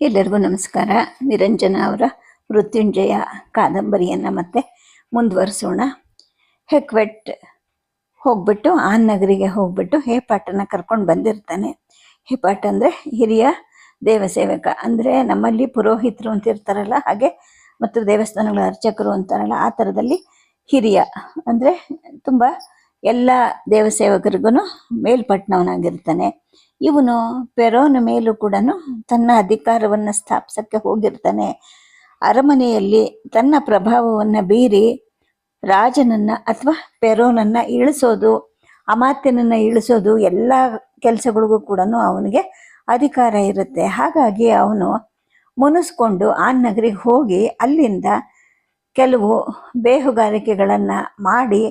ಎಲ್ಲರಿಗೂ ನಮಸ್ಕಾರ. ನಿರಂಜನ ಅವರ ಮೃತ್ಯುಂಜಯ ಕಾದಂಬರಿಯನ್ನು ಮತ್ತೆ ಮುಂದುವರಿಸೋಣ. ಹೆಕ್ವೆಟ್ ಹೋಗ್ಬಿಟ್ಟು, ಆನ್ ನಗರಿಗೆ ಹೋಗ್ಬಿಟ್ಟು ಹೇಪಾಟನ ಕರ್ಕೊಂಡು ಬಂದಿರ್ತಾನೆ. ಹೇಪಾಟ್ ಅಂದರೆ ಹಿರಿಯ ದೇವಸೇವಕ. ಅಂದರೆ ನಮ್ಮಲ್ಲಿ ಪುರೋಹಿತರು ಅಂತ ಇರ್ತಾರಲ್ಲ, ಹಾಗೆ ಮತ್ತು ದೇವಸ್ಥಾನಗಳ ಅರ್ಚಕರು ಅಂತಾರಲ್ಲ, ಆ ಥರದಲ್ಲಿ ಹಿರಿಯ. ಅಂದರೆ ತುಂಬ ಎಲ್ಲ ದೇವಸೇವಕರಿಗೂ ಮೇಲ್ಪಟ್ಟಣವನಾಗಿರ್ತಾನೆ ಇವನು ಪೆರೋನ ಮೇಲೂ ಕೂಡ ತನ್ನ ಅಧಿಕಾರವನ್ನು ಸ್ಥಾಪಿಸಕ್ಕೆ ಹೋಗಿರ್ತಾನೆ. ಅರಮನೆಯಲ್ಲಿ ತನ್ನ ಪ್ರಭಾವವನ್ನು ಬೀರಿ ರಾಜನನ್ನ ಅಥವಾ ಪೆರೋನನ್ನ ಇಳಿಸೋದು, ಅಮಾತ್ಯನನ್ನ ಇಳಿಸೋದು ಎಲ್ಲ ಕೆಲಸಗಳಿಗೂ ಕೂಡ ಅವನಿಗೆ ಅಧಿಕಾರ ಇರುತ್ತೆ. ಹಾಗಾಗಿ ಅವನು ಮುನಿಸ್ಕೊಂಡು ಆ ನಗರಿಗೆ ಹೋಗಿ ಅಲ್ಲಿಂದ ಕೆಲವು ಬೇಹುಗಾರಿಕೆಗಳನ್ನು ಮಾಡಿ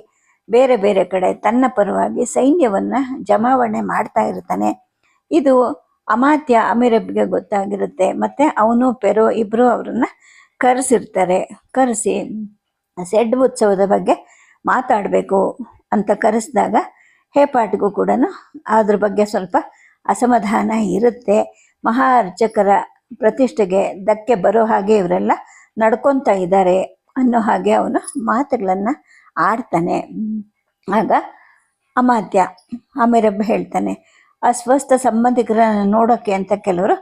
ಬೇರೆ ಬೇರೆ ಕಡೆ ತನ್ನ ಪರವಾಗಿ ಸೈನ್ಯವನ್ನ ಜಮಾವಣೆ ಮಾಡ್ತಾ ಇರ್ತಾನೆ. ಇದು ಅಮಾತ್ಯ ಅಮಿರಬ್ಗೆ ಗೊತ್ತಾಗಿರುತ್ತೆ. ಮತ್ತೆ ಅವನು, ಪೆರೋ ಇಬ್ರು ಅವ್ರನ್ನ ಕರೆಸಿರ್ತಾರೆ. ಕರೆಸಿ ಸೆಡ್ ಉತ್ಸವದ ಬಗ್ಗೆ ಮಾತಾಡಬೇಕು ಅಂತ ಕರೆಸಿದಾಗ ಹೇಪಾಟ್ಗೂ ಕೂಡ ಅದ್ರ ಬಗ್ಗೆ ಸ್ವಲ್ಪ ಅಸಮಾಧಾನ ಇರುತ್ತೆ. ಮಹಾ ಅರ್ಚಕರ ಪ್ರತಿಷ್ಠೆಗೆ ಧಕ್ಕೆ ಬರೋ ಹಾಗೆ ಇವರೆಲ್ಲ ನಡ್ಕೊತಾ ಇದ್ದಾರೆ ಅನ್ನೋ ಹಾಗೆ ಅವನು ಮಾತುಗಳನ್ನು ಆಡ್ತಾನೆ. ಆಗ ಅಮಾತ್ಯ ಅಮೀರಬ್ಬ ಹೇಳ್ತಾನೆ ಅಸ್ವಸ್ಥ ಸಂಬಂಧಿಕರನ್ನು ನೋಡೋಕ್ಕೆ ಅಂತ ಕೆಲವರು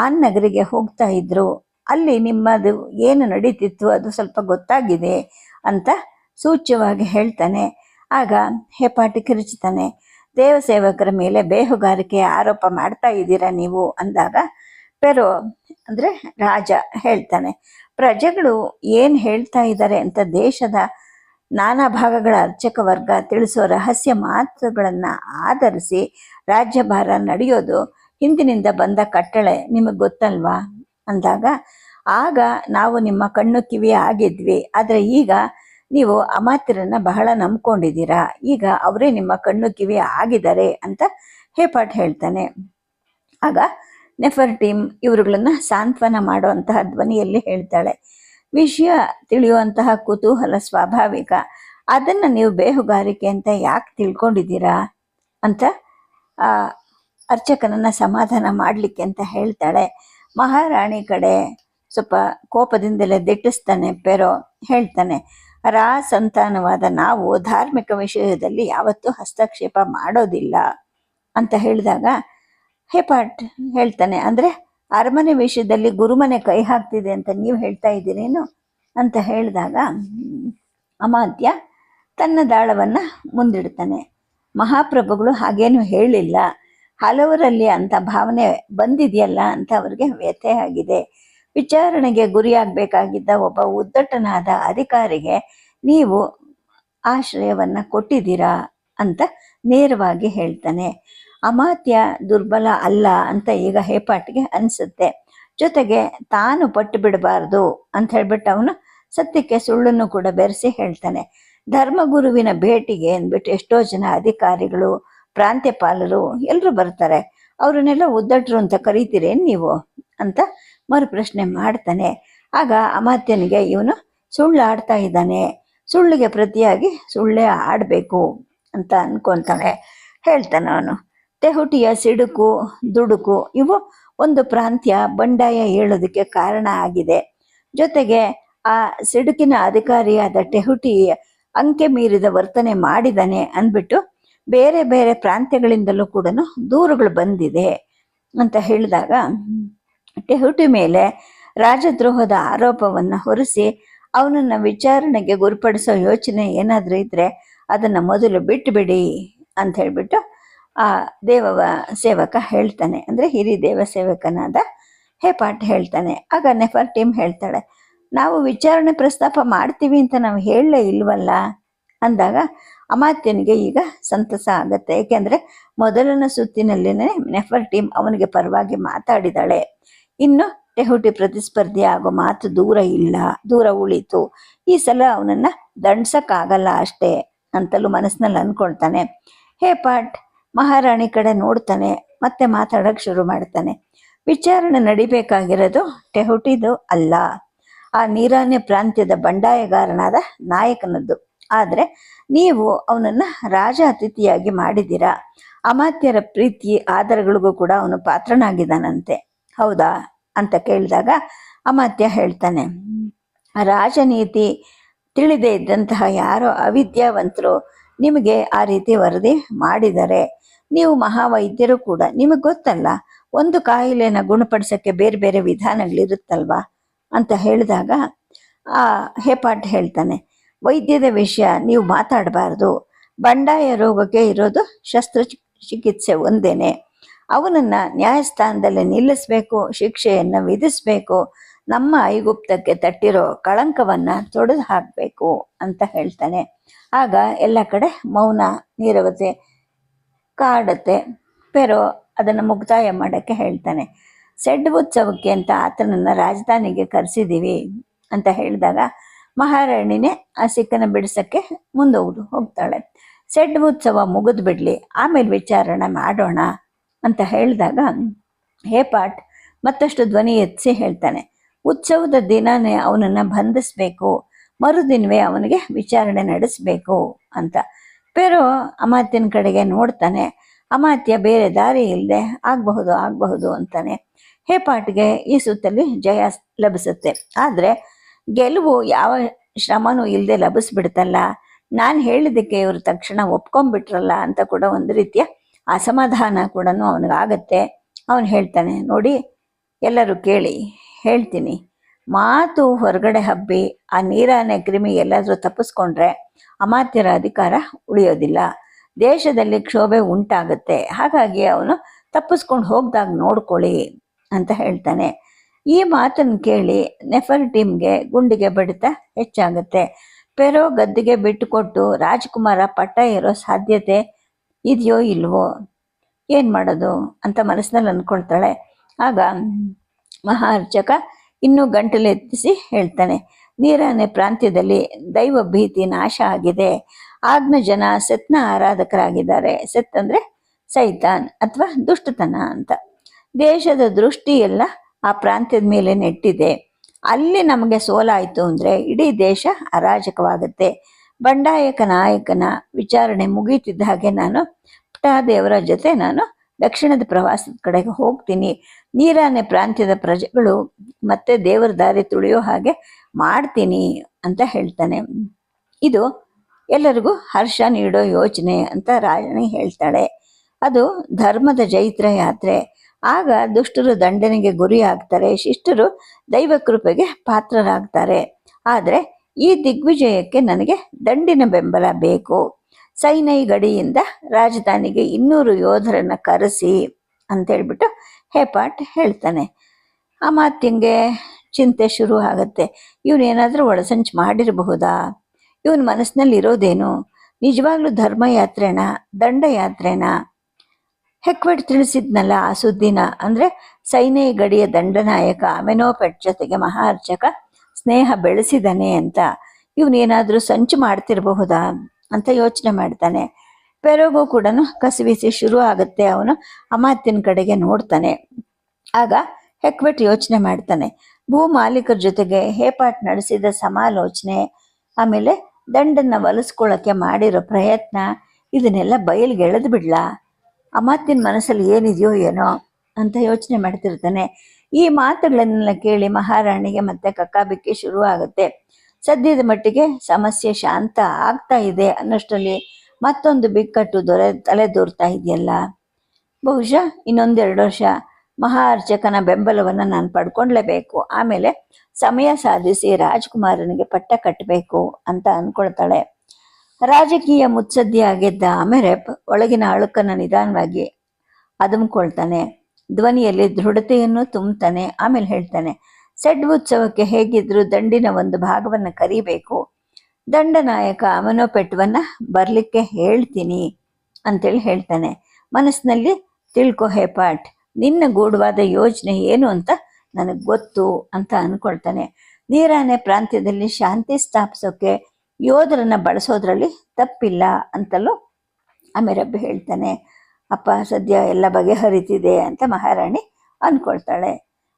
ಆ ನಗರಿಗೆ ಹೋಗ್ತಾ ಇದ್ರು. ಅಲ್ಲಿ ನಿಮ್ಮದು ಏನು ನಡೀತಿತ್ತು ಅದು ಸ್ವಲ್ಪ ಗೊತ್ತಾಗಿದೆ ಅಂತ ಸೂಚ್ಯವಾಗಿ ಹೇಳ್ತಾನೆ. ಆಗ ಹೆಪಾಟಿ ಕಿರುಚುತ್ತಾನೆ ದೇವಸೇವಕರ ಮೇಲೆ ಬೇಹುಗಾರಿಕೆ ಆರೋಪ ಮಾಡ್ತಾ ಇದ್ದೀರಾ ನೀವು? ಅಂದಾಗ, ಪೆರೋ ಅಂದರೆ ರಾಜ ಹೇಳ್ತಾನೆ, ಪ್ರಜೆಗಳು ಏನು ಹೇಳ್ತಾ ಇದ್ದಾರೆ ಅಂತ ದೇಶದ ನಾನಾ ಭಾಗಗಳ ಅರ್ಚಕ ವರ್ಗ ತಿಳಿಸೋ ರಹಸ್ಯ ಮಾತುಗಳನ್ನು ಆಧರಿಸಿ ರಾಜ್ಯಭಾರ ನಡೆಯೋದು ಹಿಂದಿನಿಂದ ಬಂದ ಕಟ್ಟಳೆ, ನಿಮಗೆ ಗೊತ್ತಲ್ವಾ? ಅಂದಾಗ, ಆಗ ನಾವು ನಿಮ್ಮ ಕಣ್ಣು ಕಿವಿ ಆಗಿದ್ವಿ, ಆದರೆ ಈಗ ನೀವು ಅಮಾತ್ಯರನ್ನು ಬಹಳ ನಂಬ್ಕೊಂಡಿದ್ದೀರಾ, ಈಗ ಅವರೇ ನಿಮ್ಮ ಕಣ್ಣು ಕಿವಿ ಆಗಿದ್ದಾರೆ ಅಂತ ಹೇಪಾಟ್ ಹೇಳ್ತಾನೆ. ಆಗ, ನೆಫರ್ ಟೀಮ್ ಇವರುಗಳನ್ನ ಸಾಂತ್ವನ ಮಾಡುವಂತಹ ಧ್ವನಿಯಲ್ಲಿ ಹೇಳ್ತಾಳೆ. ವಿಷಯ ತಿಳಿಯುವಂತಹ ಕುತೂಹಲ ಸ್ವಾಭಾವಿಕ. ಅದನ್ನು ನೀವು ಬೇಹುಗಾರಿಕೆ ಅಂತ ಯಾಕೆ ತಿಳ್ಕೊಂಡಿದ್ದೀರಾ? ಅಂತ ಅರ್ಚಕನನ್ನು ಸಮಾಧಾನ ಮಾಡಲಿಕ್ಕೆ ಅಂತ ಹೇಳ್ತಾಳೆ. ಮಹಾರಾಣಿ ಕಡೆ ಸ್ವಲ್ಪ ಕೋಪದಿಂದಲೇ ದಿಟ್ಟಿಸ್ತಾನೆ ಪೆರೋ, ಹೇಳ್ತಾನೆ ರಾ ಸಂತಾನವಾದ ನಾವು ಧಾರ್ಮಿಕ ವಿಷಯದಲ್ಲಿ ಯಾವತ್ತೂ ಹಸ್ತಕ್ಷೇಪ ಮಾಡೋದಿಲ್ಲ. ಅಂತ ಹೇಳಿದಾಗ ಹೇಪಾಟ್ ಹೇಳ್ತಾನೆ, ಅಂದರೆ ಅರಮನೆ ವಿಷಯದಲ್ಲಿ ಗುರುಮನೆ ಕೈ ಹಾಕ್ತಿದೆ ಅಂತ ನೀವು ಹೇಳ್ತಾ ಇದ್ದೀರೇನು ಅಂತ ಹೇಳಿದಾಗ, ಅಮಾತ್ಯ ತನ್ನ ದಾಳವನ್ನು ಮುಂದಿಡ್ತಾನೆ. ಮಹಾಪ್ರಭುಗಳು ಹಾಗೇನು ಹೇಳಿಲ್ಲ. ಹಲವರಲ್ಲಿ ಅಂತ ಭಾವನೆ ಬಂದಿದೆಯಲ್ಲ ಅಂತ ಅವರಿಗೆ ವ್ಯಥೆ ಆಗಿದೆ. ವಿಚಾರಣೆಗೆ ಗುರಿಯಾಗಬೇಕಾಗಿದ್ದ ಒಬ್ಬ ಉದ್ದಟನಾದ ಅಧಿಕಾರಿಗೆ ನೀವು ಆಶ್ರಯವನ್ನು ಕೊಟ್ಟಿದ್ದೀರಾ ಅಂತ ನೇರವಾಗಿ ಹೇಳ್ತಾನೆ. ಅಮಾತ್ಯ ದುರ್ಬಲ ಅಲ್ಲ ಅಂತ ಈಗ ಹೇಪಾಟ್ಗೆ ಅನಿಸುತ್ತೆ. ಜೊತೆಗೆ ತಾನು ಪಟ್ಟು ಬಿಡಬಾರ್ದು ಅಂತ ಹೇಳ್ಬಿಟ್ಟು ಅವನು ಸತ್ಯಕ್ಕೆ ಸುಳ್ಳನ್ನು ಕೂಡ ಬೆರೆಸಿ ಹೇಳ್ತಾನೆ. ಧರ್ಮಗುರುವಿನ ಭೇಟಿಗೆ ಅಂದ್ಬಿಟ್ಟು ಎಷ್ಟೋ ಜನ ಅಧಿಕಾರಿಗಳು, ಪ್ರಾಂತ್ಯಪಾಲರು ಎಲ್ಲರೂ ಬರ್ತಾರೆ. ಅವ್ರನ್ನೆಲ್ಲ ಉದ್ದಟ್ರು ಅಂತ ಕರೀತೀರೇನು ನೀವು ಅಂತ ಮರುಪ್ರಶ್ನೆ ಮಾಡ್ತಾನೆ. ಆಗ ಅಮಾತ್ಯನಿಗೆ ಇವನು ಸುಳ್ಳು ಆಡ್ತಾ ಇದ್ದಾನೆ. ಸುಳ್ಳಿಗೆ ಪ್ರತಿಯಾಗಿ ಸುಳ್ಳೇ ಆಡಬೇಕು ಅಂತ ಅನ್ಕೊಂತಾನೆ ಹೇಳ್ತಾನೆ ಅವನು. ತೆಹುಟಿಯ ಸಿಡುಕು, ದುಡುಕು ಇವು ಒಂದು ಪ್ರಾಂತ್ಯ ಬಂಡಾಯ ಹೇಳೋದಕ್ಕೆ ಕಾರಣ ಆಗಿದೆ. ಜೊತೆಗೆ ಆ ಸಿಡುಕಿನ ಅಧಿಕಾರಿಯಾದ ಟೆಹುಟಿ ಅಂಕೆ ಮೀರಿದ ವರ್ತನೆ ಮಾಡಿದಾನೆ ಅಂದ್ಬಿಟ್ಟು ಬೇರೆ ಬೇರೆ ಪ್ರಾಂತ್ಯಗಳಿಂದಲೂ ಕೂಡ ದೂರುಗಳು ಬಂದಿದೆ ಅಂತ ಹೇಳಿದಾಗ ಟೆಹುಟಿ ಮೇಲೆ ರಾಜದ್ರೋಹದ ಆರೋಪವನ್ನು ಹೊರಿಸಿ ಅವನನ್ನ ವಿಚಾರಣೆಗೆ ಗುರಿಪಡಿಸೋ ಯೋಚನೆ ಏನಾದರೂ ಇದ್ರೆ ಅದನ್ನ ಮೊದಲು ಬಿಟ್ಟುಬಿಡಿ ಅಂತ ಹೇಳ್ಬಿಟ್ಟು ಆ ದೇವ ಸೇವಕ ಹೇಳ್ತಾನೆ. ಅಂದರೆ ಹಿರಿ ದೇವ ಸೇವಕನಾದ ಹೇಪಾಟ್ ಹೇಳ್ತಾನೆ. ಆಗ ನೆಫರ್ ಟೀಮ್ ಹೇಳ್ತಾಳೆ, ನಾವು ವಿಚಾರಣೆ ಪ್ರಸ್ತಾಪ ಮಾಡ್ತೀವಿ ಅಂತ ನಾವು ಹೇಳಲೇ ಇಲ್ವಲ್ಲ? ಅಂದಾಗ ಅಮಾತ್ಯನಿಗೆ ಈಗ ಸಂತಸ ಆಗುತ್ತೆ. ಏಕೆಂದರೆ ಮೊದಲನ ಸುತ್ತಿನಲ್ಲಿನೇ ನೆಫರ್ ಟೀಮ್ ಅವನಿಗೆ ಪರವಾಗಿ ಮಾತಾಡಿದಾಳೆ. ಇನ್ನು ಟೆಹುಟಿ ಪ್ರತಿಸ್ಪರ್ಧಿ ಆಗೋ ಮಾತು ದೂರ ಇಲ್ಲ, ದೂರ ಉಳಿತು. ಈ ಸಲ ಅವನನ್ನು ದಂಡ್ಸಕ್ಕಾಗಲ್ಲ ಅಷ್ಟೇ ಅಂತಲೂ ಮನಸ್ಸಿನಲ್ಲಿ ಅಂದ್ಕೊಳ್ತಾನೆ. ಹೇ ಹೇಪಾಟ್ ಮಹಾರಾಣಿ ಕಡೆ ನೋಡ್ತಾನೆ, ಮತ್ತೆ ಮಾತಾಡಕ್ಕೆ ಶುರು ಮಾಡ್ತಾನೆ. ವಿಚಾರಣೆ ನಡಿಬೇಕಾಗಿರೋದು ಟೆಹುಟಿದು ಅಲ್ಲ. ಆ ನೀರಾನ್ಯ ಪ್ರಾಂತ್ಯದ ಬಂಡಾಯಗಾರನಾದ ನಾಯಕನದ್ದು. ಆದರೆ ನೀವು ಅವನನ್ನ ರಾಜ ಅತಿಥಿಯಾಗಿ ಮಾಡಿದ್ದೀರಾ? ಅಮಾತ್ಯರ ಪ್ರೀತಿ ಆದರಗಳಿಗೂ ಕೂಡ ಅವನು ಪಾತ್ರನಾಗಿದ್ದಾನಂತೆ. ಹೌದಾ? ಅಂತ ಕೇಳಿದಾಗ ಅಮಾತ್ಯ ಹೇಳ್ತಾನೆ, ರಾಜನೀತಿ ತಿಳಿದೇ ಇದ್ದಂತಹ ಯಾರೋ ಅವಿದ್ಯಾವಂತರು ನಿಮಗೆ ಆ ರೀತಿ ವರದಿ ಮಾಡಿದ್ದಾರೆ ನೀವು ಮಹಾವೈದ್ಯರು ಕೂಡ, ನಿಮಗೆ ಗೊತ್ತಲ್ಲ? ಒಂದು ಕಾಯಿಲೆನ ಗುಣಪಡಿಸೋಕ್ಕೆ ಬೇರೆ ಬೇರೆ ವಿಧಾನಗಳಿರುತ್ತಲ್ವಾ? ಅಂತ ಹೇಳಿದಾಗ, ಆ, ಹೇಪಾಟ್ ಹೇಳ್ತಾನೆ, ವೈದ್ಯದ ವಿಷಯ ನೀವು ಮಾತಾಡಬಾರ್ದು. ಬಂಡಾಯ ರೋಗಕ್ಕೆ ಇರೋದು ಶಸ್ತ್ರ ಚಿಕಿತ್ಸೆ ಒಂದೇನೆ. ಅವನನ್ನ ನ್ಯಾಯಸ್ಥಾನದಲ್ಲಿ ನಿಲ್ಲಿಸಬೇಕು, ಶಿಕ್ಷೆಯನ್ನು ವಿಧಿಸಬೇಕು. ನಮ್ಮ ಐಗುಪ್ತಕ್ಕೆ ತಟ್ಟಿರೋ ಕಳಂಕವನ್ನ ತೊಡೆದು ಹಾಕಬೇಕು ಅಂತ ಹೇಳ್ತಾನೆ. ಆಗ ಎಲ್ಲ ಕಡೆ ಮೌನ, ನೀರವತೆ ಕಾಡತ್ತೆ. ಪೆರೋ ಅದನ್ನು ಮುಕ್ತಾಯ ಮಾಡೋಕ್ಕೆ ಹೇಳ್ತಾನೆ. ಸೆಡ್ ಉತ್ಸವಕ್ಕೆ ಅಂತ ಆತನನ್ನು ರಾಜಧಾನಿಗೆ ಕರೆಸಿದ್ದೀವಿ ಅಂತ ಹೇಳಿದಾಗ ಮಹಾರಾಣಿನೇ ಆ ಸಿಕ್ಕನ ಬಿಡಿಸೋಕ್ಕೆ ಮುಂದೋಗ್ದು, ಹೋಗ್ತಾಳೆ. ಸೆಡ್ ಉತ್ಸವ ಮುಗಿದು ಬಿಡಲಿ, ಆಮೇಲೆ ವಿಚಾರಣೆ ಮಾಡೋಣ ಅಂತ ಹೇಳಿದಾಗ, ಹೇ ಪಾಟ್, ಮತ್ತಷ್ಟು ಧ್ವನಿ ಎತ್ತಿಸಿ ಹೇಳ್ತಾನೆ. ಉತ್ಸವದ ದಿನನೇ ಅವನನ್ನು ಬಂಧಿಸಬೇಕು, ಮರುದಿನವೇ ಅವನಿಗೆ ವಿಚಾರಣೆ ನಡೆಸಬೇಕು ಅಂತ. ಪೆರೋ ಅಮಾತ್ಯನ ಕಡೆಗೆ ನೋಡ್ತಾನೆ, ಅಮಾತ್ಯ ಬೇರೆ ದಾರಿ ಇಲ್ಲದೆ ಆಗಬಹುದು ಆಗಬಹುದು ಅಂತಾನೆ. ಹೇಪಾಟ್ಗೆ ಈ ಸುತ್ತಲ್ಲಿ ಜಯ ಲಭಿಸುತ್ತೆ. ಆದರೆ ಗೆಲುವು ಯಾವ ಶ್ರಮನೂ ಇಲ್ಲದೆ ಲಭಿಸ್ಬಿಡ್ತಲ್ಲ. ನಾನು ಹೇಳಿದ್ದಕ್ಕೆ ಇವರು ತಕ್ಷಣ ಒಪ್ಕೊಂಡ್ಬಿಟ್ರಲ್ಲ ಅಂತ ಕೂಡ ಒಂದು ರೀತಿಯ ಅಸಮಾಧಾನ ಕೂಡ ಅವನಿಗಾಗತ್ತೆ. ಅವನು ಹೇಳ್ತಾನೆ, ನೋಡಿ, ಎಲ್ಲರೂ ಕೇಳಿ, ಹೇಳ್ತೀನಿ. ಮಾತು ಹೊರಗಡೆ ಹಬ್ಬಿ, ಆ ನೀರಾನೆ ಕ್ರಿಮಿ ಎಲ್ಲಾದರೂ ತಪ್ಪಿಸ್ಕೊಂಡ್ರೆ ಅಮಾತ್ಯರ ಅಧಿಕಾರ ಉಳಿಯೋದಿಲ್ಲ. ದೇಶದಲ್ಲಿ ಕ್ಷೋಭೆ ಉಂಟಾಗುತ್ತೆ. ಹಾಗಾಗಿ ಅವನು ತಪ್ಪಿಸ್ಕೊಂಡು ಹೋಗ್ದಾಗ ನೋಡ್ಕೊಳ್ಳಿ ಅಂತ ಹೇಳ್ತಾನೆ. ಈ ಮಾತನ್ನು ಕೇಳಿ ನೆಫರ್ ಟೀಮ್ಗೆ ಗುಂಡಿಗೆ ಬಡಿತ ಹೆಚ್ಚಾಗುತ್ತೆ. ಪೆರೋ ಗದ್ದಿಗೆ ಬಿಟ್ಟುಕೊಟ್ಟು ರಾಜ್ಕುಮಾರ ಪಟ್ಟ ಇರೋ ಸಾಧ್ಯತೆ ಇದೆಯೋ ಇಲ್ವೋ? ಏನು ಮಾಡೋದು ಅಂತ ಮನಸ್ಸಿನಲ್ಲಿ ಅಂದ್ಕೊಳ್ತಾಳೆ ಆಗ ಮಹಾರ್ಚಕ ಇನ್ನೂ ಗಂಟಲೆತ್ತಿಸಿ ಹೇಳ್ತಾನೆ. ನೀರಾನೆ ಪ್ರಾಂತ್ಯದಲ್ಲಿ ದೈವ ಭೀತಿ ನಾಶ ಆಗಿದೆ. ಆಗ್ನ ಜನ ಸತ್ನ ಆರಾಧಕರಾಗಿದ್ದಾರೆ. ಸತ್ ಅಂದ್ರೆ ಸೈತಾನ್ ಅಥವಾ ದುಷ್ಟತನ ಅಂತ. ದೇಶದ ದೃಷ್ಟಿ ಎಲ್ಲ ಆ ಪ್ರಾಂತ್ಯದ ಮೇಲೆ ನೆಟ್ಟಿದೆ. ಅಲ್ಲಿ ನಮಗೆ ಸೋಲಾಯಿತು ಅಂದರೆ ಇಡೀ ದೇಶ ಅರಾಜಕವಾಗುತ್ತೆ. ಬಂಡಾಯಕ ನಾಯಕನ ವಿಚಾರಣೆ ಮುಗೀತಿದ್ದ ಹಾಗೆ ನಾನು ಪುಟ್ಟದೇವರ ಜೊತೆ ನಾನು ದಕ್ಷಿಣದ ಪ್ರವಾಸದ ಕಡೆಗೆ ಹೋಗ್ತೀನಿ. ನೀರಾನೆ ಪ್ರಾಂತ್ಯದ ಪ್ರಜೆಗಳು ಮತ್ತೆ ದೇವರ ದಾರಿ ತುಳಿಯೋ ಹಾಗೆ ಮಾಡ್ತೀನಿ ಅಂತ ಹೇಳ್ತಾನೆ. ಇದು ಎಲ್ಲರಿಗೂ ಹರ್ಷ ನೀಡೋ ಯೋಚನೆ ಅಂತ ರಾಜನಿ ಹೇಳ್ತಾಳೆ. ಅದು ಧರ್ಮದ ಜೈತ್ರ ಯಾತ್ರೆ. ಆಗ ದುಷ್ಟರು ದಂಡನೆಗೆ ಗುರಿ ಆಗ್ತಾರೆ ಶಿಷ್ಟರು ದೈವ ಕೃಪೆಗೆ ಪಾತ್ರರಾಗ್ತಾರೆ. ಆದರೆ ಈ ದಿಗ್ವಿಜಯಕ್ಕೆ ನನಗೆ ದಂಡಿನ ಬೆಂಬಲ ಬೇಕು. ಸೈನೈ ಗಡಿಯಿಂದ ರಾಜಧಾನಿಗೆ ಇನ್ನೂರು ಯೋಧರನ್ನ ಕರೆಸಿ ಅಂತ ಹೇಳ್ಬಿಟ್ಟು ಹೇಪಾಟ್ ಹೇಳ್ತಾನೆ. ಆ ಮಾತಿಂಗೆ ಚಿಂತೆ ಶುರು ಆಗುತ್ತೆ. ಇವನೇನಾದರೂ ಒಳಸಂಚು ಮಾಡಿರಬಹುದಾ? ಇವನ ಮನಸ್ಸಿನಲ್ಲಿ ಇರೋದೇನು ನಿಜವಾಗ್ಲೂ ಧರ್ಮಯಾತ್ರೆನಾ? ದಂಡಯಾತ್ರೆನಾ? ಹೆಕ್ವೆಟ್ ತಿಳಿಸಿದ್ನಲ್ಲ ಆ ಸುದ್ದಿನ? ಅಂದ್ರೆ ಸೈನ್ಯ ಗಡಿಯ ದಂಡನಾಯಕ ಅಮೆನೋಪೆಟ್ ಜೊತೆಗೆ ಮಹಾರ್ಚಕ ಸ್ನೇಹ ಬೆಳೆಸಿದಾನೆ ಅಂತ. ಇವನೇನಾದರೂ ಸಂಚು ಮಾಡ್ತಿರಬಹುದಾ? ಅಂತ ಯೋಚನೆ ಮಾಡ್ತಾನೆ. ಪೆರೋಗು ಕೂಡ ಕಸಿವಿಸಿ ಶುರು ಆಗುತ್ತೆ. ಅವನು ಅಮಾತ್ಯನ ಕಡೆಗೆ ನೋಡ್ತಾನೆ. ಆಗ ಹೆಕ್ವೆಟ್ ಯೋಚನೆ ಮಾಡ್ತಾನೆ. ಭೂ ಮಾಲೀಕರ ಜೊತೆಗೆ ಹೇಪಾಟ್ ನಡೆಸಿದ ಸಮಾಲೋಚನೆ, ಆಮೇಲೆ ದಂಡನ್ನ ಒಲಿಸ್ಕೊಳ್ಳಕ್ಕೆ ಮಾಡಿರೋ ಪ್ರಯತ್ನ, ಇದನ್ನೆಲ್ಲ ಬಯಲಿಗೆ ಎಳೆದು ಬಿಡ್ಲಾ? ಅಮಾತ್ಯನ ಮನಸ್ಸಲ್ಲಿ ಏನಿದೆಯೋ ಏನೋ ಅಂತ ಯೋಚನೆ ಮಾಡ್ತಿರ್ತಾನೆ. ಈ ಮಾತುಗಳನ್ನೆಲ್ಲ ಕೇಳಿ ಮಹಾರಾಣಿಗೆ ಮತ್ತೆ ಕಕ್ಕಾಬಿಕ್ಕಿ ಶುರು ಆಗುತ್ತೆ. ಸದ್ಯದ ಮಟ್ಟಿಗೆ ಸಮಸ್ಯೆ ಶಾಂತ ಆಗ್ತಾ ಇದೆ ಅನ್ನೋಷ್ಟರಲ್ಲಿ ಮತ್ತೊಂದು ಬಿಕ್ಕಟ್ಟು ದೊರೆ ತಲೆ ದೂರ್ತಾ ಇದೆಯಲ್ಲ. ಬಹುಶಃ ಇನ್ನೊಂದೆರಡು ವರ್ಷ ಮಹಾ ಅರ್ಚಕನ ಬೆಂಬಲವನ್ನು ನಾನು ಪಡ್ಕೊಂಡ್ಲೇಬೇಕು. ಆಮೇಲೆ ಸಮಯ ಸಾಧಿಸಿ ರಾಜ್ಕುಮಾರನಿಗೆ ಪಟ್ಟ ಕಟ್ಟಬೇಕು ಅಂತ ಅಂದ್ಕೊಳ್ತಾಳೆ ರಾಜಕೀಯ ಮುತ್ಸದ್ದಿಯಾಗಿದ್ದ ಅಮೆರೆಪ್ ಒಳಗಿನ ಅಳುಕನ್ನು ನಿಧಾನವಾಗಿ ಅದುಮ್ಕೊಳ್ತಾನೆ. ಧ್ವನಿಯಲ್ಲಿ ದೃಢತೆಯನ್ನು ತುಂಬುತ್ತಾನೆ, ಆಮೇಲೆ ಹೇಳ್ತಾನೆ ಸೆಡ್ ಉತ್ಸವಕ್ಕೆ ಹೇಗಿದ್ರು ದಂಡಿನ ಒಂದು ಭಾಗವನ್ನು ಕರಿಬೇಕು. ದಂಡನಾಯಕ ಅಮನೋಪೆಟ್ವನ್ನ ಬರಲಿಕ್ಕೆ ಹೇಳ್ತೀನಿ ಅಂತೇಳಿ ಹೇಳ್ತಾನೆ. ಮನಸ್ಸಿನಲ್ಲಿ ತಿಳ್ಕೊ ಹೇ ಹೇಪಾಟ್ ನಿನ್ನ ಗೂಢವಾದ ಯೋಚನೆ ಏನು ಅಂತ ನನಗೆ ಗೊತ್ತು ಅಂತ ಅಂದ್ಕೊಳ್ತಾನೆ ನೀರಾನೆ ಪ್ರಾಂತ್ಯದಲ್ಲಿ ಶಾಂತಿ ಸ್ಥಾಪಿಸೋಕೆ ಯೋಧರನ್ನ ಬಳಸೋದ್ರಲ್ಲಿ ತಪ್ಪಿಲ್ಲ ಅಂತಲೂ ಅಮಿರಬ್ಬಿ ಹೇಳ್ತಾನೆ. ಅಪ್ಪ ಸದ್ಯ ಎಲ್ಲ ಬಗೆಹರಿತಿದೆ ಅಂತ ಮಹಾರಾಣಿ ಅನ್ಕೊಳ್ತಾಳೆ.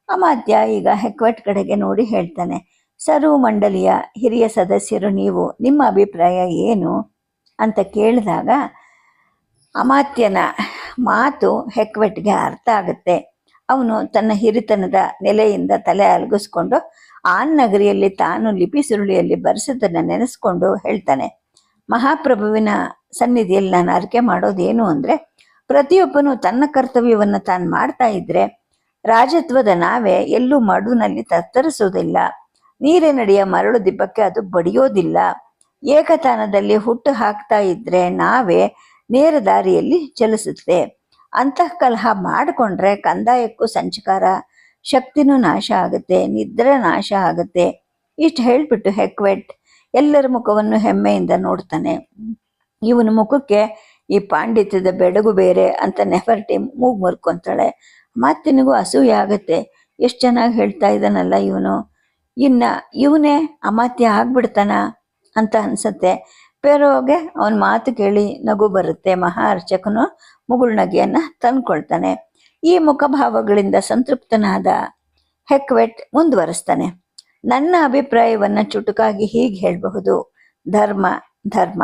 ಅಮಾತ್ಯ ಈಗ ಹೆಕ್ವಟ್ ಕಡೆಗೆ ನೋಡಿ ಹೇಳ್ತಾನೆ, ಸರು ಮಂಡಲಿಯ ಹಿರಿಯ ಸದಸ್ಯರು ನೀವು, ನಿಮ್ಮ ಅಭಿಪ್ರಾಯ ಏನು? ಅಂತ ಕೇಳಿದಾಗ, ಅಮಾತ್ಯನ ಮಾತು ಹೆಕ್ವೆಟ್ಗೆ ಅರ್ಥ ಆಗುತ್ತೆ. ಅವನು ತನ್ನ ಹಿರಿತನದ ನೆಲೆಯಿಂದ ತಲೆ ಅಲಗಿಸ್ಕೊಂಡು ಆನ್ ನಗರಿಯಲ್ಲಿ ತಾನು ಲಿಪಿ ಸುರುಳಿಯಲ್ಲಿ ಬರೆಸಿದ್ದನ್ನು ನೆನೆಸ್ಕೊಂಡು ಹೇಳ್ತಾನೆ. ಮಹಾಪ್ರಭುವಿನ ಸನ್ನಿಧಿಯಲ್ಲಿ ನಾನು ಅರಿಕೆ ಮಾಡೋದೇನು ಅಂದ್ರೆ, ಪ್ರತಿಯೊಬ್ಬನು ತನ್ನ ಕರ್ತವ್ಯವನ್ನು ತಾನು ಮಾಡ್ತಾ ಇದ್ರೆ ರಾಜತ್ವದ ನಾವೆ ಎಲ್ಲೂ ಮಡುವಿನಲ್ಲಿ ತತ್ತರಿಸುವುದಿಲ್ಲ. ನೀರಿನಡಿಯ ಮರಳು ದಿಬ್ಬಕ್ಕೆ ಅದು ಬಡಿಯೋದಿಲ್ಲ. ಏಕತಾನದಲ್ಲಿ ಹುಟ್ಟು ಹಾಕ್ತಾ ಇದ್ರೆ ನಾವೇ ನೇರ ದಾರಿಯಲ್ಲಿ ಚಲಿಸುತ್ತೆ. ಅಂತಃಕಲಹ ಮಾಡಿಕೊಂಡ್ರೆ ಕಂದಾಯಕ್ಕೂ ಸಂಚಕಾರ, ಶಕ್ತಿನೂ ನಾಶ ಆಗುತ್ತೆ, ನಿದ್ರೆ ನಾಶ ಆಗುತ್ತೆ. ಇಷ್ಟು ಹೇಳ್ಬಿಟ್ಟು ಹೆಕ್ವೆಟ್ ಎಲ್ಲರ ಮುಖವನ್ನು ಹೆಮ್ಮೆಯಿಂದ ನೋಡ್ತಾನೆ. ಇವನ ಮುಖಕ್ಕೆ ಈ ಪಾಂಡಿತ್ಯದ ಬೆಡಗು ಬೇರೆ ಅಂತ ನೆಫರ್ಟಿ ಮೂಗು ಮುರ್ಕೊಂತಾಳೆ. ಮಾತಿನಿಗೂ ಅಸೂಯೆ ಆಗತ್ತೆ. ಎಷ್ಟು ಚೆನ್ನಾಗಿ ಹೇಳ್ತಾ ಇದ್ದಾನಲ್ಲ ಇವನು. ಇನ್ನ ಇವನೇ ಅಮಾತ್ಯ ಆಗ್ಬಿಡ್ತಾನ ಅಂತ ಅನ್ಸತ್ತೆ. ಪೇರೋಗೆ ಅವನ ಮಾತು ಕೇಳಿ ನಗು ಬರುತ್ತೆ. ಮಹಾ ಅರ್ಚಕನು ಮುಗುಳ್ನಗೆಯನ್ನ ತಂದ್ಕೊಳ್ತಾನೆ. ಈ ಮುಖಭಾವಗಳಿಂದ ಸಂತೃಪ್ತನಾದ ಹೆಕ್ವೆಟ್ ಮುಂದುವರಿಸ್ತಾನೆ. ನನ್ನ ಅಭಿಪ್ರಾಯವನ್ನ ಚುಟುಕಾಗಿ ಹೀಗೆ ಹೇಳಬಹುದು. ಧರ್ಮ ಧರ್ಮ.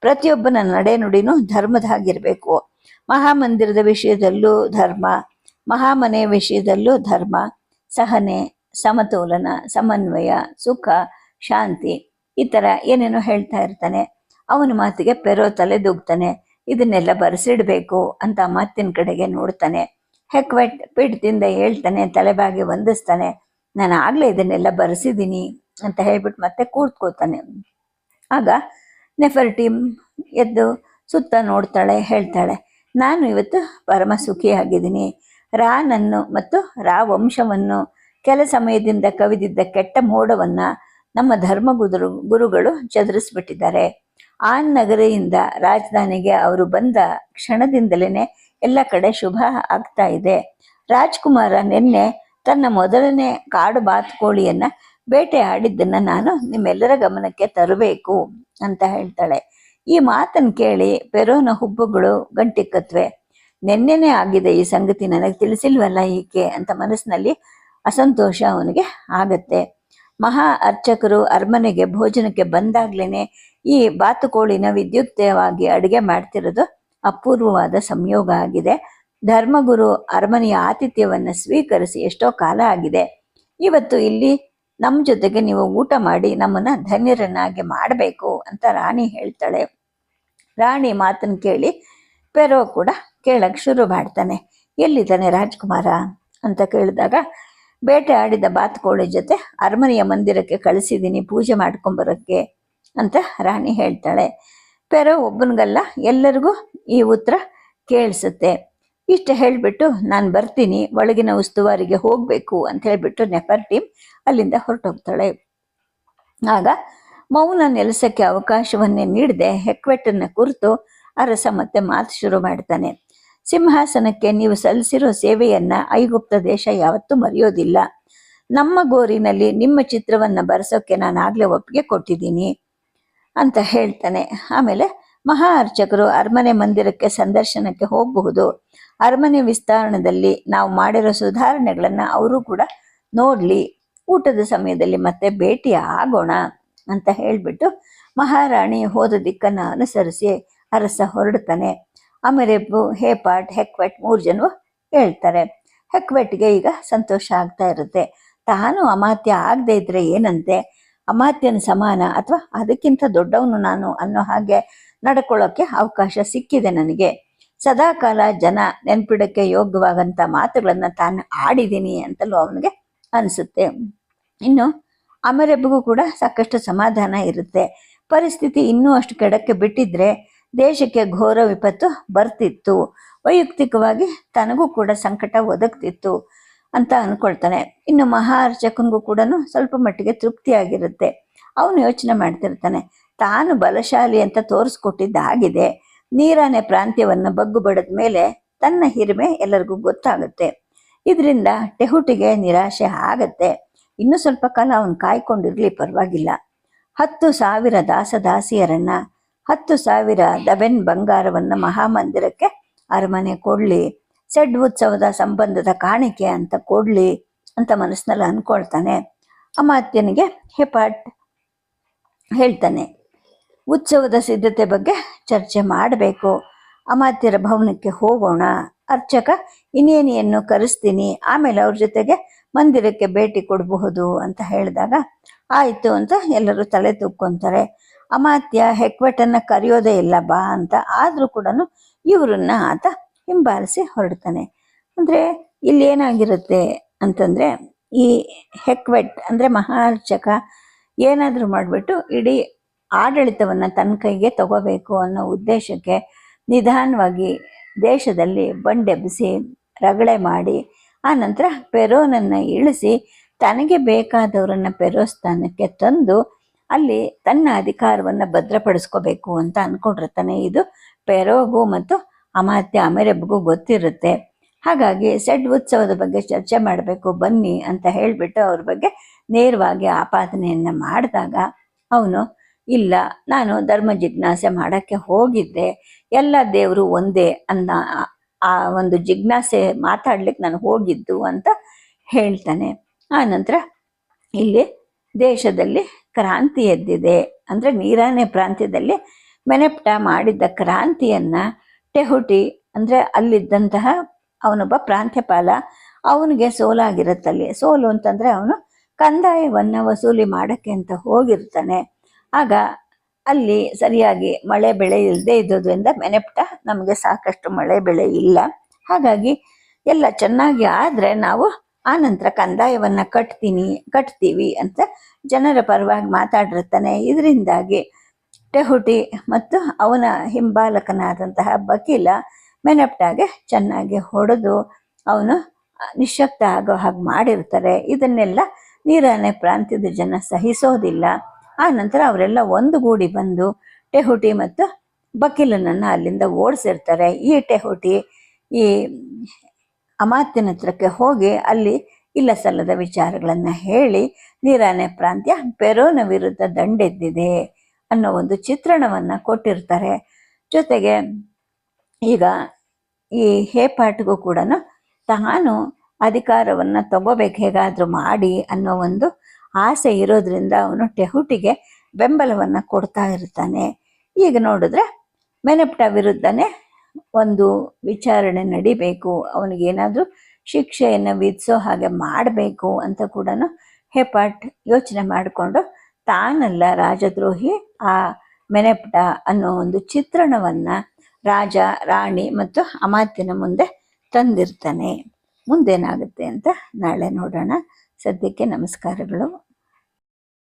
ಪ್ರತಿಯೊಬ್ಬನ ನಡೆನುಡಿನೂ ಧರ್ಮದಾಗಿರ್ಬೇಕು ಮಹಾಮಂದಿರದ ವಿಷಯದಲ್ಲೂ ಧರ್ಮ. ಮಹಾಮನೆಯ ವಿಷಯದಲ್ಲೂ ಧರ್ಮ, ಸಹನೆ, ಸಮತೋಲನ, ಸಮನ್ವಯ, ಸುಖ, ಶಾಂತಿ ಈ ಥರ ಏನೇನೋ ಹೇಳ್ತಾ ಇರ್ತಾನೆ. ಅವನ ಮಾತಿಗೆ ಪೆರೋ ತಲೆದೂಗ್ತಾನೆ ಇದನ್ನೆಲ್ಲ ಬರೆಸಿಡ್ಬೇಕು ಅಂತ ಮಾತಿನ ಕಡೆಗೆ ನೋಡ್ತಾನೆ. ಹೆಕ್ವೆಟ್ ಪೀಠದಿಂದ ಹೇಳ್ತಾನೆ ತಲೆಬಾಗಿ ವಂದಿಸ್ತಾನೆ. ನಾನು ಆಗಲೇ ಇದನ್ನೆಲ್ಲ ಬರೆಸಿದ್ದೀನಿ ಅಂತ ಹೇಳ್ಬಿಟ್ಟು ಮತ್ತೆ ಕೂತ್ಕೋತಾನೆ. ಆಗ ನೆಫರ್ಟಿಮ್ ಎದ್ದು ಸುತ್ತ ನೋಡ್ತಾಳೆ, ಹೇಳ್ತಾಳೆ, ನಾನು ಇವತ್ತು ಪರಮ ಸುಖಿಯಾಗಿದ್ದೀನಿ ರಾ ನನ್ನು ಮತ್ತು ರಾ ವಂಶವನ್ನು ಕೆಲ ಸಮಯದಿಂದ ಕವಿದಿದ್ದ ಕೆಟ್ಟ ಮೋಡವನ್ನು ನಮ್ಮ ಧರ್ಮಗುರು ಗುರುಗಳು ಚದುರಿಸ್ಬಿಟ್ಟಿದ್ದಾರೆ. ಆ ನಗರಿಯಿಂದ ರಾಜಧಾನಿಗೆ ಅವರು ಬಂದ ಕ್ಷಣದಿಂದಲೇ ಎಲ್ಲ ಕಡೆ ಶುಭ ಆಗ್ತಾ ಇದೆ. ರಾಜ್ಕುಮಾರ ನಿನ್ನೆ ತನ್ನ ಮೊದಲನೇ ಕಾಡು ಬಾತುಕೋಳಿಯನ್ನ ಬೇಟೆ ಆಡಿದ್ದನ್ನ ನಾನು ನಿಮ್ಮೆಲ್ಲರ ಗಮನಕ್ಕೆ ತರಬೇಕು ಅಂತ ಹೇಳ್ತಾಳೆ. ಈ ಮಾತನ್ನು ಕೇಳಿ ಪೆರೋನ ಹುಬ್ಬುಗಳು ಗಂಟಿಕ್ಕತ್ವೆ. ನೆನ್ನೆನೇ ಆಗಿದೆ ಈ ಸಂಗತಿ ನನಗೆ ತಿಳಿಸಿಲ್ವಲ್ಲ ಈಕೆ ಅಂತ ಮನಸ್ಸಿನಲ್ಲಿ ಅಸಂತೋಷ ಅವನಿಗೆ ಆಗತ್ತೆ. ಮಹಾ ಅರ್ಚಕರು ಅರಮನೆಗೆ ಭೋಜನಕ್ಕೆ ಬಂದಾಗ್ಲೇನೆ ಈ ಬಾತುಕೋಳಿನ ವಿದ್ಯುಕ್ತವಾಗಿ ಅಡುಗೆ ಮಾಡ್ತಿರೋದು ಅಪೂರ್ವವಾದ ಸಂಯೋಗ ಆಗಿದೆ. ಧರ್ಮಗುರು ಅರಮನೆಯ ಆತಿಥ್ಯವನ್ನು ಸ್ವೀಕರಿಸಿ ಎಷ್ಟೋ ಕಾಲ ಆಗಿದೆ. ಇವತ್ತು ಇಲ್ಲಿ ನಮ್ಮ ಜೊತೆಗೆ ನೀವು ಊಟ ಮಾಡಿ ನಮ್ಮನ್ನ ಧನ್ಯರನ್ನಾಗಿ ಮಾಡಬೇಕು ಅಂತ ರಾಣಿ ಹೇಳ್ತಾಳೆ. ರಾಣಿ ಮಾತನ್ನು ಕೇಳಿ ಪೆರೋ ಕೂಡ ಕೇಳಕ್ಕೆ ಶುರು ಮಾಡ್ತಾನೆ. ಎಲ್ಲಿದ್ದಾನೆ ರಾಜ್ಕುಮಾರ? ಅಂತ ಕೇಳಿದಾಗ, ಬೇಟೆ ಆಡಿದ ಬಾತುಕೋಳಿ ಜೊತೆ ಅರಮನೆಯ ಮಂದಿರಕ್ಕೆ ಕಳಿಸಿದ್ದೀನಿ, ಪೂಜೆ ಮಾಡ್ಕೊಂಬರೋಕ್ಕೆ ಅಂತ ರಾಣಿ ಹೇಳ್ತಾಳೆ. ಪೆರೋ ಒಬ್ಬನಿಗಲ್ಲ, ಎಲ್ಲರಿಗೂ ಈ ಉತ್ತರ ಕೇಳಿಸುತ್ತೆ. ಇಷ್ಟು ಹೇಳಿಬಿಟ್ಟು, ನಾನು ಬರ್ತೀನಿ, ಒಳಗಿನ ಉಸ್ತುವಾರಿಗೆ ಹೋಗಬೇಕು ಅಂತ ಹೇಳಿಬಿಟ್ಟು ನೆಫರ್ ಟೀಮ್ ಅಲ್ಲಿಂದ ಹೊರಟೋಗ್ತಾಳೆ. ಆಗ ಮೌನ ನೆಲೆಸಕ್ಕೆ ಅವಕಾಶವನ್ನೇ ನೀಡದೆ ಹೆಕ್ವೆಟ್ಟನ್ನು ಕುರಿತು ಅರಸ ಮತ್ತೆ ಮಾತು ಶುರು ಮಾಡ್ತಾನೆ. ಸಿಂಹಾಸನಕ್ಕೆ ನೀವು ಸಲ್ಲಿಸಿರೋ ಸೇವೆಯನ್ನ ಐಗುಪ್ತ ದೇಶ ಯಾವತ್ತೂ ಮರೆಯೋದಿಲ್ಲ. ನಮ್ಮ ಗೋರಿನಲ್ಲಿ ನಿಮ್ಮ ಚಿತ್ರವನ್ನ ಬರೆಸೋಕೆ ನಾನು ಆಗ್ಲೇ ಒಪ್ಪಿಗೆ ಕೊಟ್ಟಿದ್ದೀನಿ ಅಂತ ಹೇಳ್ತಾನೆ. ಆಮೇಲೆ ಮಹಾ ಅರ್ಚಕರು ಅರಮನೆ ಮಂದಿರಕ್ಕೆ ಸಂದರ್ಶನಕ್ಕೆ ಹೋಗಬಹುದು. ಅರಮನೆ ವಿಸ್ತರಣದಲ್ಲಿ ನಾವು ಮಾಡಿರೋ ಸುಧಾರಣೆಗಳನ್ನ ಅವರು ಕೂಡ ನೋಡ್ಲಿ. ಊಟದ ಸಮಯದಲ್ಲಿ ಮತ್ತೆ ಭೇಟಿ ಆಗೋಣ ಅಂತ ಹೇಳಿಬಿಟ್ಟು ಮಹಾರಾಣಿ ಹೋದ ದಿಕ್ಕನ್ನು ಅನುಸರಿಸಿ ಅರಸ ಹೊರಡ್ತಾನೆ ಅಮರೆಬ್ಬು ಹೇಪಾಟ್ ಹೆಕ್ವೆಟ್ ಮೂರು ಜನ ಹೇಳ್ತಾರೆ. ಹೆಕ್ವೆಟ್ಗೆ ಈಗ ಸಂತೋಷ ಆಗ್ತಾ ಇರುತ್ತೆ. ತಾನು ಅಮಾತ್ಯ ಆಗದೆ ಇದ್ರೆ ಏನಂತೆ? ಅಮಾತ್ಯನ ಸಮಾನ ಅಥವಾ ಅದಕ್ಕಿಂತ ದೊಡ್ಡವನು ನಾನು ಅನ್ನೋ ಹಾಗೆ ನಡ್ಕೊಳ್ಳೋಕೆ ಅವಕಾಶ ಸಿಕ್ಕಿದೆ ನನಗೆ. ಸದಾಕಾಲ ಜನ ನೆನ್ಪಿಡಕ್ಕೆ ಯೋಗ್ಯವಾಗಂತ ಮಾತುಗಳನ್ನು ತಾನು ಆಡಿದ್ದೀನಿ ಅಂತಲೂ ಅವನಿಗೆ ಅನಿಸುತ್ತೆ. ಇನ್ನು ಅಮರೆಬ್ಬಗೂ ಕೂಡ ಸಾಕಷ್ಟು ಸಮಾಧಾನ ಇರುತ್ತೆ. ಪರಿಸ್ಥಿತಿ ಇನ್ನೂ ಅಷ್ಟು ಕೆಡಕ್ಕೆ ಬಿಟ್ಟಿದ್ರೆ ದೇಶಕ್ಕೆ ಘೋರ ವಿಪತ್ತು ಬರ್ತಿತ್ತು. ವೈಯಕ್ತಿಕವಾಗಿ ತನಗೂ ಕೂಡ ಸಂಕಟ ಒದಗ್ತಿತ್ತು ಅಂತ ಅನ್ಕೊಳ್ತಾನೆ. ಇನ್ನು ಮಹಾ ಅರ್ಚಕನಿಗೂ ಕೂಡ ಸ್ವಲ್ಪ ಮಟ್ಟಿಗೆ ತೃಪ್ತಿಯಾಗಿರುತ್ತೆ. ಅವನು ಯೋಚನೆ ಮಾಡ್ತಿರ್ತಾನೆ, ತಾನು ಬಲಶಾಲಿ ಅಂತ ತೋರಿಸ್ಕೊಟ್ಟಿದ್ದಾಗಿದೆ. ನೀರಾನೆ ಪ್ರಾಂತ್ಯವನ್ನು ಬಗ್ಗು ಬಡದ ಮೇಲೆ ತನ್ನ ಹಿರಿಮೆ ಎಲ್ಲರಿಗೂ ಗೊತ್ತಾಗುತ್ತೆ. ಇದರಿಂದ ಟೆಹುಟಿಗೆ ನಿರಾಶೆ ಆಗತ್ತೆ. ಇನ್ನು ಸ್ವಲ್ಪ ಕಾಲ ಅವನು ಕಾಯ್ಕೊಂಡಿರಲಿ, ಪರವಾಗಿಲ್ಲ. ಹತ್ತು ಸಾವಿರ ದಾಸದಾಸಿಯರನ್ನ ಹತ್ತು ಸಾವಿರ ದಬೆನ್ ಬಂಗಾರವನ್ನು ಮಹಾಮಂದಿರಕ್ಕೆ ಅರಮನೆ ಕೊಡಲಿ. ಸೆಡ್ ಉತ್ಸವದ ಸಂಬಂಧದ ಕಾಣಿಕೆ ಅಂತ ಕೊಡಲಿ ಅಂತ ಮನಸ್ಸಿನಲ್ಲಿ ಅಂದ್ಕೊಳ್ತಾನೆ ಅಮಾತ್ಯನಿಗೆ ಹೆಪಾಟ್ ಹೇಳ್ತಾನೆ. ಉತ್ಸವದ ಸಿದ್ಧತೆ ಬಗ್ಗೆ ಚರ್ಚೆ ಮಾಡಬೇಕು. ಅಮಾತ್ಯರ ಭವನಕ್ಕೆ ಹೋಗೋಣ. ಅರ್ಚಕ, ಇನ್ನೇನಿಯನ್ನು ಕರೆಸ್ತೀನಿ, ಆಮೇಲೆ ಅವ್ರ ಜೊತೆಗೆ ಮಂದಿರಕ್ಕೆ ಭೇಟಿ ಕೊಡಬಹುದು ಅಂತ ಹೇಳಿದಾಗ, ಆಯಿತು ಅಂತ ಎಲ್ಲರೂ ತಲೆ ತೂಕ್ಕೊಂತಾರೆ ಅಮಾತ್ಯ ಹೆಕ್ವೆಟನ್ನ ಕರೆಯೋದೇ ಇಲ್ಲ, ಬಾ ಅಂತ. ಆದರೂ ಕೂಡ ಇವರನ್ನ ಆತ ಹಿಂಬಾಲಿಸಿ ಹೊರಡ್ತಾನೆ. ಅಂದರೆ ಇಲ್ಲಿ ಏನಾಗಿರುತ್ತೆ ಅಂತಂದರೆ ಈ ಹೆಕ್ವೆಟ್, ಅಂದರೆ ಮಹಾರ್ಚಕ ಏನಾದರೂ ಮಾಡಿಬಿಟ್ಟು ಇಡೀ ಆಡಳಿತವನ್ನು ತನ್ನ ಕೈಗೆ ತಗೋಬೇಕು ಅನ್ನೋ ಉದ್ದೇಶಕ್ಕೆ ನಿಧಾನವಾಗಿ ದೇಶದಲ್ಲಿ ಬಂಡೆಬ್ಬಿಸಿ, ರಗಳೆ ಮಾಡಿ, ಆ ನಂತರ ಪೆರೋನನ್ನು ಇಳಿಸಿ, ತನಗೆ ಬೇಕಾದವರನ್ನ ಪೆರೋ ಸ್ಥಾನಕ್ಕೆ ತಂದು ಅಲ್ಲಿ ತನ್ನ ಅಧಿಕಾರವನ್ನು ಭದ್ರಪಡಿಸ್ಕೋಬೇಕು ಅಂತ ಅಂದ್ಕೊಂಡಿರ್ತಾನೆ ಇದು ಪೆರೋಗೂ ಮತ್ತು ಅಮಾತ್ಯ ಅಮೆರೆಬ್ಗೂ ಗೊತ್ತಿರುತ್ತೆ. ಹಾಗಾಗಿ ಸೆಡ್ ಉತ್ಸವದ ಬಗ್ಗೆ ಚರ್ಚೆ ಮಾಡಬೇಕು, ಬನ್ನಿ ಅಂತ ಹೇಳಿಬಿಟ್ಟು ಅವ್ರ ಬಗ್ಗೆ ನೇರವಾಗಿ ಆಪಾದನೆಯನ್ನು ಮಾಡಿದಾಗ ಅವನು, ಇಲ್ಲ, ನಾನು ಧರ್ಮ ಜಿಜ್ಞಾಸೆ ಮಾಡೋಕ್ಕೆ ಹೋಗಿದ್ದೆ. ಎಲ್ಲ ದೇವರು ಒಂದೇ ಅನ್ನ, ಆ- ಒಂದು ಜಿಜ್ಞಾಸೆ ಮಾತಾಡ್ಲಿಕ್ಕೆ ನಾನು ಹೋಗಿದ್ದು ಅಂತ ಹೇಳ್ತಾನೆ. ಆ ನಂತರ ಇಲ್ಲಿ ದೇಶದಲ್ಲಿ ಕ್ರಾಂತಿ ಎದ್ದಿದೆ. ಅಂದರೆ ನೀರಾನೆ ಪ್ರಾಂತ್ಯದಲ್ಲಿ ಮೆನೆಪ್ಟ ಮಾಡಿದ್ದ ಕ್ರಾಂತಿಯನ್ನು ಟೆಹುಟಿ, ಅಂದರೆ ಅಲ್ಲಿದ್ದಂತಹ ಅವನೊಬ್ಬ ಪ್ರಾಂತ್ಯಪಾಲ, ಅವನಿಗೆ ಸೋಲಾಗಿರುತ್ತಲ್ಲಿ. ಸೋಲು ಅಂತಂದರೆ ಅವನು ಕಂದಾಯವನ್ನು ವಸೂಲಿ ಮಾಡೋಕ್ಕೆ ಅಂತ ಹೋಗಿರ್ತಾನೆ. ಆಗ ಅಲ್ಲಿ ಸರಿಯಾಗಿ ಮಳೆ ಬೆಳೆ ಇಲ್ಲದೆ ಇದ್ದುದರಿಂದ ಮೆನೆಪ್ಟ ನಮಗೆ ಸಾಕಷ್ಟು ಮಳೆ ಬೆಳೆ ಇಲ್ಲ. ಹಾಗಾಗಿ ಎಲ್ಲ ಚೆನ್ನಾಗಿ ಆದರೆ ನಾವು ಆ ನಂತರ ಕಂದಾಯವನ್ನು ಕಟ್ತೀನಿ, ಕಟ್ತೀವಿ ಅಂತ ಜನರ ಪರವಾಗಿ ಮಾತಾಡಿರ್ತಾನೆ ಇದರಿಂದಾಗಿ ಟೆಹುಟಿ ಮತ್ತು ಅವನ ಹಿಂಬಾಲಕನಾದಂತಹ ಬಕೀಲ ಮೆನಪ್ಟಾಗೆ ಚೆನ್ನಾಗಿ ಹೊಡೆದು ಅವನು ನಿಶಕ್ತ ಆಗೋ ಹಾಗೆ ಮಾಡಿರ್ತಾರೆ. ಇದನ್ನೆಲ್ಲ ನೀರಾನೆ ಪ್ರಾಂತ್ಯದ ಜನ ಸಹಿಸೋದಿಲ್ಲ. ಆ ನಂತರ ಅವರೆಲ್ಲ ಒಂದುಗೂಡಿ ಬಂದು ಟೆಹುಟಿ ಮತ್ತು ಬಕೀಲನನ್ನು ಅಲ್ಲಿಂದ ಓಡಿಸಿರ್ತಾರೆ. ಈ ಟೆಹುಟಿ ಈ ಅಮಾತ್ಯನ ಹತ್ರಕ್ಕೆ ಹೋಗಿ ಅಲ್ಲಿ ಇಲ್ಲ ಸಲ್ಲದ ವಿಚಾರಗಳನ್ನು ಹೇಳಿ, ನೀರಾನೆ ಪ್ರಾಂತ್ಯ ಪೆರೋನ ವಿರುದ್ಧ ದಂಡೆದ್ದಿದೆ ಅನ್ನೋ ಒಂದು ಚಿತ್ರಣವನ್ನು ಕೊಟ್ಟಿರ್ತಾರೆ. ಜೊತೆಗೆ ಈಗ ಈ ಹೇಪಾಟ್ಗೂ ಕೂಡ ತಾನು ಅಧಿಕಾರವನ್ನು ತಗೋಬೇಕು ಹೇಗಾದರೂ ಮಾಡಿ ಅನ್ನೋ ಒಂದು ಆಸೆ ಇರೋದ್ರಿಂದ ಅವನು ಟೆಹುಟಿಗೆ ಬೆಂಬಲವನ್ನು ಕೊಡ್ತಾ ಇರ್ತಾನೆ. ಈಗ ನೋಡಿದ್ರೆ, ಮೆನೆಪ್ಟ ವಿರುದ್ಧನೇ ಒಂದು ವಿಚಾರಣೆ ನಡಿಬೇಕು ಅವನಿಗೇನಾದರೂ ಶಿಕ್ಷೆಯನ್ನು ವಿಧಿಸೋ ಹಾಗೆ ಮಾಡಬೇಕು ಅಂತ ಕೂಡ ಹೆಪಾಟ್ ಯೋಚನೆ ಮಾಡಿಕೊಂಡು ತಾನಲ್ಲ ರಾಜದ್ರೋಹಿ, ಆ ಮೆನೆಪ್ಟ ಅನ್ನೋ ಒಂದು ಚಿತ್ರಣವನ್ನು ರಾಜ, ರಾಣಿ ಮತ್ತು ಅಮಾತ್ಯನ ಮುಂದೆ ತಂದಿರ್ತಾನೆ. ಮುಂದೇನಾಗುತ್ತೆ ಅಂತ ನಾಳೆ ನೋಡೋಣ. ಸದ್ಯಕ್ಕೆ ನಮಸ್ಕಾರಗಳು.